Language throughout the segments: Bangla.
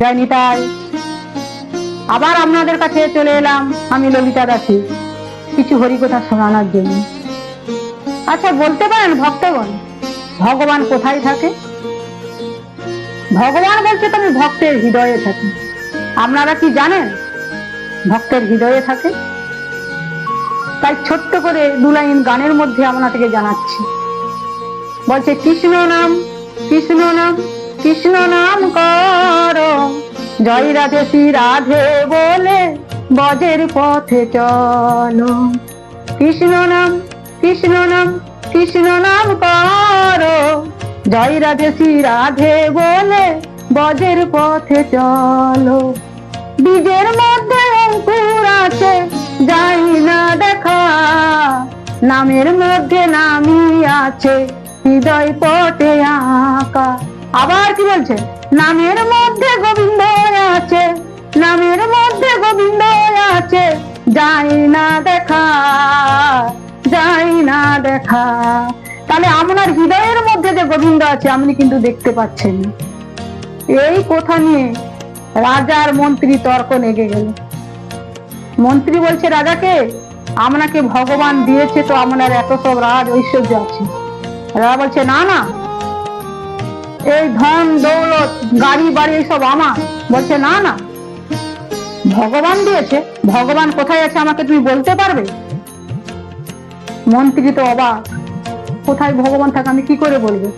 জয় নিতাই আবার আপনাদের কাছে চলে এলাম আমি ললিতা দাসী, কিছু হরিকথা শোনানোর জন্য। আচ্ছা বলতে পারেন ভক্তগণ, ভগবান কোথায় থাকে? ভগবান বলছে তো আমি ভক্তের হৃদয়ে থাকি। আপনারা কি জানেন ভক্তের হৃদয়ে থাকে? তাই ছোট্ট করে দু লাইন গানের মধ্যে আপনাদেরকে জানাচ্ছি। বলছে, কৃষ্ণ নাম কৃষ্ণ নাম কৃষ্ণ নাম কর। জয় রাধে শ্রী রাধে বলে বজের পথে চলো। কৃষ্ণ নাম কৃষ্ণ নাম কৃষ্ণ নাম কর। জয় রাধে শ্রী রাধে বলে বজের পথে চলো। বীজের মধ্যে অঙ্কুর আছে, যাই না দেখা। নামের মধ্যে নামি আছে, হৃদয় পটে আঁকা। আবার কি বলছে? নামের মধ্যে গোবিন্দ আছে, নামের মধ্যে গোবিন্দ আছে যাই না দেখা যাই না দেখা। তাহলে আপনার হৃদয়ের মধ্যে যে গোবিন্দ আছে, আপনি কিন্তু দেখতে পাচ্ছেন। এই কথা নিয়ে রাজার মন্ত্রী তর্ক লেগে গেল। মন্ত্রী বলছে, রাজাকে, আপনাকে ভগবান দিয়েছে তো আপনার এত সব রাজ ঐশ্বর্য আছে। রাজা বলছে, না না এই ধন, দৌলত, গাড়ি, বাড়ি সব আমার। বলছে, না না। ভগবান দিয়েছে। ভগবান কোথায় আছে আমাকে তুমি বলতে পারবে? মন্ত্রী তো অবাক। কোথায় ভগবান থাকে, আমি কি করে বলব?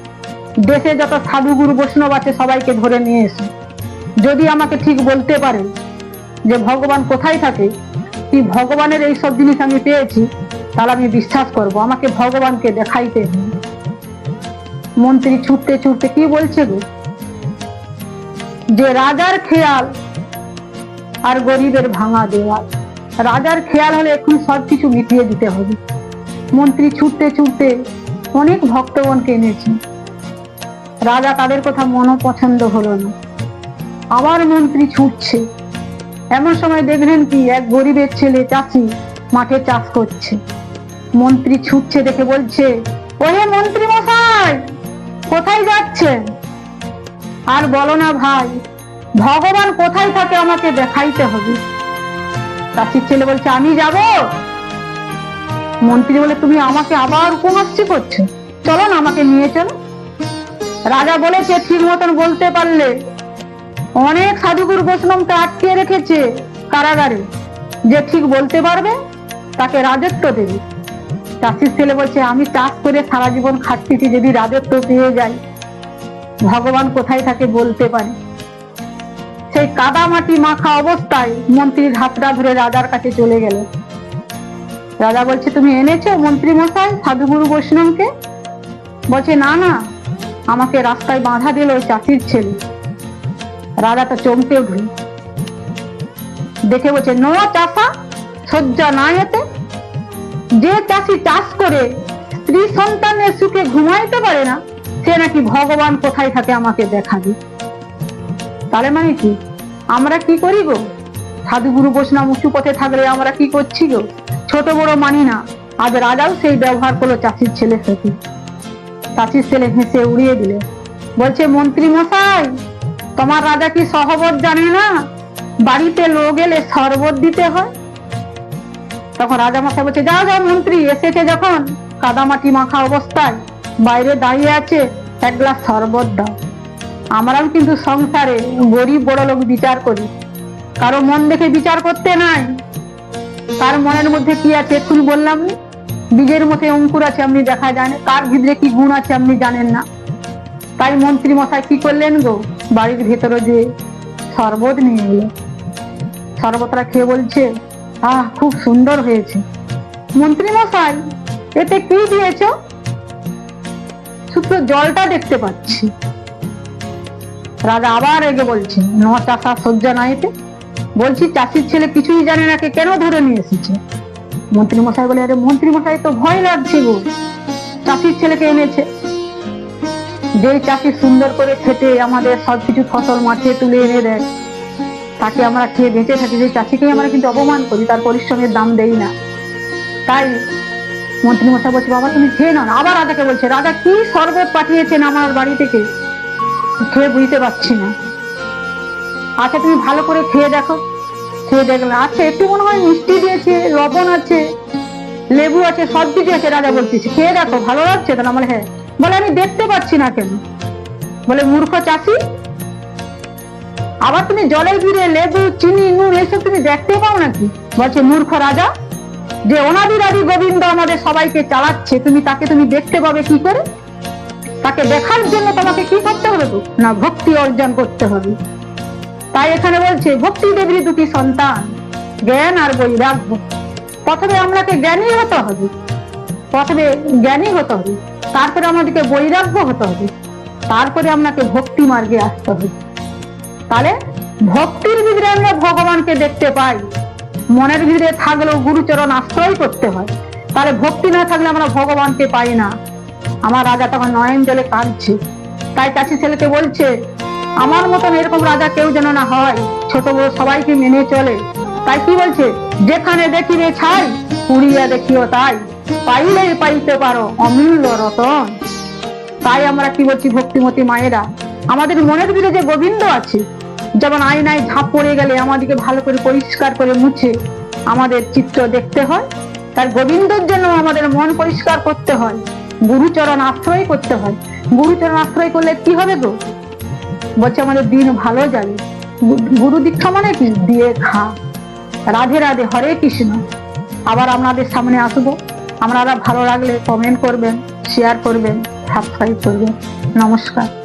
দেশে যত সাধুগুরু বৈষ্ণব আছে, সবাইকে ধরে নিয়ে এসে। যদি আমাকে ঠিক বলতে পারেন যে ভগবান কোথায় থাকে, কি ভগবানের এই সব জিনিস আমি পেয়েছি, তাহলে আমি বিশ্বাস করব। আমাকে ভগবানকে দেখাইতে। মন্ত্রী ছুটতে ছুটতে কি বলছে গো? যে রাজার খেয়াল আর গরিবের ভাঙা দেওয়াল রাজার খেয়াল হলে এখন সবকিছু মিটিয়ে দিতে হবে। মন্ত্রী ছুটতে ছুটতে অনেক ভক্তগণকে এনেছে। রাজা তাদের কথা মনো পছন্দ হলো না। আবার মন্ত্রী ছুটছে। এমন সময় দেখলেন কি, এক গরিবের ছেলে চাষি মাঠে চাষ করছে। মন্ত্রী ছুটছে দেখে বলছে ওহে মন্ত্রী মশাই কোথায় যাচ্ছেন? আর বলো না ভাই, ভগবান কোথায় থাকে আমাকে দেখাইতে হবে। চাষির ছেলে বলছে, আমি যাব? মন্ত্রী বলে, তুমি আমাকে আবার উপমাস্তি করছ? চলো না আমাকে নিয়ে চলো। রাজা বলেছে, ঠিক মতন বলতে পারলে। অনেক সাধুগুরু বৈষ্ণবকে আটকে রেখেছে কারাগারে। যে ঠিক বলতে পারবে, তাকে রাজত্ব দেবে। চাষির ছেলে বলছে, আমি চাষ করে সারা জীবন খাটতেছি যদি রাজত্ব পেয়ে যাই, ভগবান কোথায় থাকে বলতে পারি? সেই কাদা মাটি মাখা অবস্থায় মন্ত্রীর হাতটা ধরে রাজার কাছে চলে গেল। রাজা বলছে, তুমি এনেছো মন্ত্রী মশাই সাধুগুরু বৈষ্ণবকে? বলছে, না না, আমাকে রাস্তায় বাঁধা দিল ওই চাষির ছেলে। রাজাটা চমকে উঠল। দেখে বলছে নোয়া চাষা সজ্জা না এতে। যে চাষি চাষ করে স্ত্রী সন্তানের সুখে ঘুমাইতে পারে না, সে নাকি ভগবান কোথায় থাকে আমাকে দেখাবে? তাহলে মানে কি? আমরা কি করি গো? সাধুগুরু বৈষ্ণব উঁচু পথে থাকলে আমরা কি করছি গো? ছোট বড় মানি না, আজ রাজাও সেই ব্যবহার করল চাষির ছেলের সাথে। চাষির ছেলে হেসে উড়িয়ে দিলে, বলছে, মন্ত্রী মশাই, তোমার রাজা কি সহবত জানে না? বাড়িতে লোক এলে শরবত দিতে হয়? তখন রাজা মশাই বলছে, যাও যাও মন্ত্রী, এসেছে যখন। কাদামাটি মাখা অবস্থায়। বাইরে দাঁড়িয়ে আছে এক গ্লাস শরবত দাও। আমরাও কিন্তু সংসারে গরিব বড় লোক বিচার করি। কারও মন দেখে বিচার করতে নাই। কার মনের মধ্যে কি আছে এক্ষুনি বললাম বীজের মধ্যে অঙ্কুর আছে, আপনি দেখা যায় না কার ভিতরে কি গুণ আছে আপনি জানেন না। তাই মন্ত্রী মশাই কি করলেন গো? বাড়ির ভেতরে যে শরবত নিয়ে এলো। শরবতটা খেয়ে বলছে আহ, খুব সুন্দর হয়েছে। মন্ত্রী মশাই এতে কি দিয়েছ? শুধু জলটা দেখতে পাচ্ছি। রাজা আবার এগে বলছে ন চাষা সজ্জা না এতে। বলছি, চাষির ছেলে কিছুই জানে না কেন ধরে নিয়ে এসেছে? মন্ত্রী মশাই বলে, আরে মন্ত্রী মশাই তো ভয় লাগছে গো। চাষির ছেলেকে এনেছে। যে চাষি সুন্দর করে খেটে আমাদের সবকিছু ফসল মাঠে তুলে এনে দেয় তাকে আমরা খেয়ে বেঁচে থাকি সেই চাষিকেই আমরা কিন্তু অপমান করি, তার পরিশ্রমের দাম দেই না। তাই মন্ত্রী মশাই বলছে, বাবা, তুমি খেয়ে নাও। আবার রাজাকে বলছে, রাজা কি শরবত পাঠিয়েছেন আমার বাড়ি থেকে? খেয়ে বুঝতে পারছি না। আচ্ছা তুমি ভালো করে খেয়ে দেখো। খেয়ে দেখলে আচ্ছা একটু মনে হয় মিষ্টি দিয়েছে, লবণ আছে, লেবু আছে, সব কিছু আছে, রাজা বলতেছে। খেয়ে দেখো, ভালো লাগছে? তাহলে আমার হ্যাঁ। বলে, আমি দেখতে পাচ্ছি না কেন? বলে, মূর্খ চাষি আবার তুমি জলের ভিড়ে লেবু, চিনি, নুন এসব তুমি দেখতে পাও নাকি? বলছে, মূর্খ রাজা, যে আদি গোবিন্দ আমাদের সবাইকে চালাচ্ছে, তুমি তাকে তুমি দেখতে পাবে কি করে? তাকে দেখার জন্য তোমাকে কি করতে হবে না, ভক্তি অর্জন করতে হবে। তাই এখানে বলছে, ভক্তি দেবীর দুটি সন্তান, জ্ঞান আর বৈরাগ্য। প্রথমে আমাকে জ্ঞানী হতে হবে। প্রথমে জ্ঞানী হতে হবে। তারপরে আমাদেরকে বৈরাগ্য হতে হবে। তারপরে আপনাকে ভক্তি মার্গে আসতে হবে। তাহলে ভক্তির ভিতরে আমরা ভগবানকে দেখতে পাই। মনের ভিতরে থাকলেও গুরুচরণ আশ্রয় করতে হয়। তাহলে ভক্তি না থাকলে আমরা ভগবানকে পাই না। আমার রাজা তখন নয়ন জলে কাঁদছে। তাই চাষি ছেলেকে বলছে, আমার মতন এরকম রাজা কেউ যেন না হয়। ছোট বড় সবাইকে মেনে চলে। তাই কি বলছে, যেখানে দেখি দেখিবে ছাই, পুড়িয়া দেখিও তাই। পাইলে পাইতে পারো অমূল্য রতন। তাই আমরা কি বলছি ভক্তিমতী মায়েরা, আমাদের মনের ভিতরে যে গোবিন্দ আছে যেমন আয়নায় ঝাঁপ পড়ে গেলে আমাদেরকে ভালো করে পরিষ্কার করে মুছে আমাদের চিত্র দেখতে হয়। তার গোবিন্দর জন্য আমাদের মন পরিষ্কার করতে হয়। গুরুচরণ আশ্রয় করতে হয়। গুরুচরণ আশ্রয় করলে কি হবে গো? বলছে আমাদের দিন ভালো যাবে। গুরু দীক্ষা মানে কি? দিয়ে খা। রাধে রাধে, হরে কৃষ্ণ। আবার আপনাদের সামনে আসব। আপনারা ভালো লাগলে কমেন্ট করবেন শেয়ার করবেন সাবস্ক্রাইব করবেন। নমস্কার।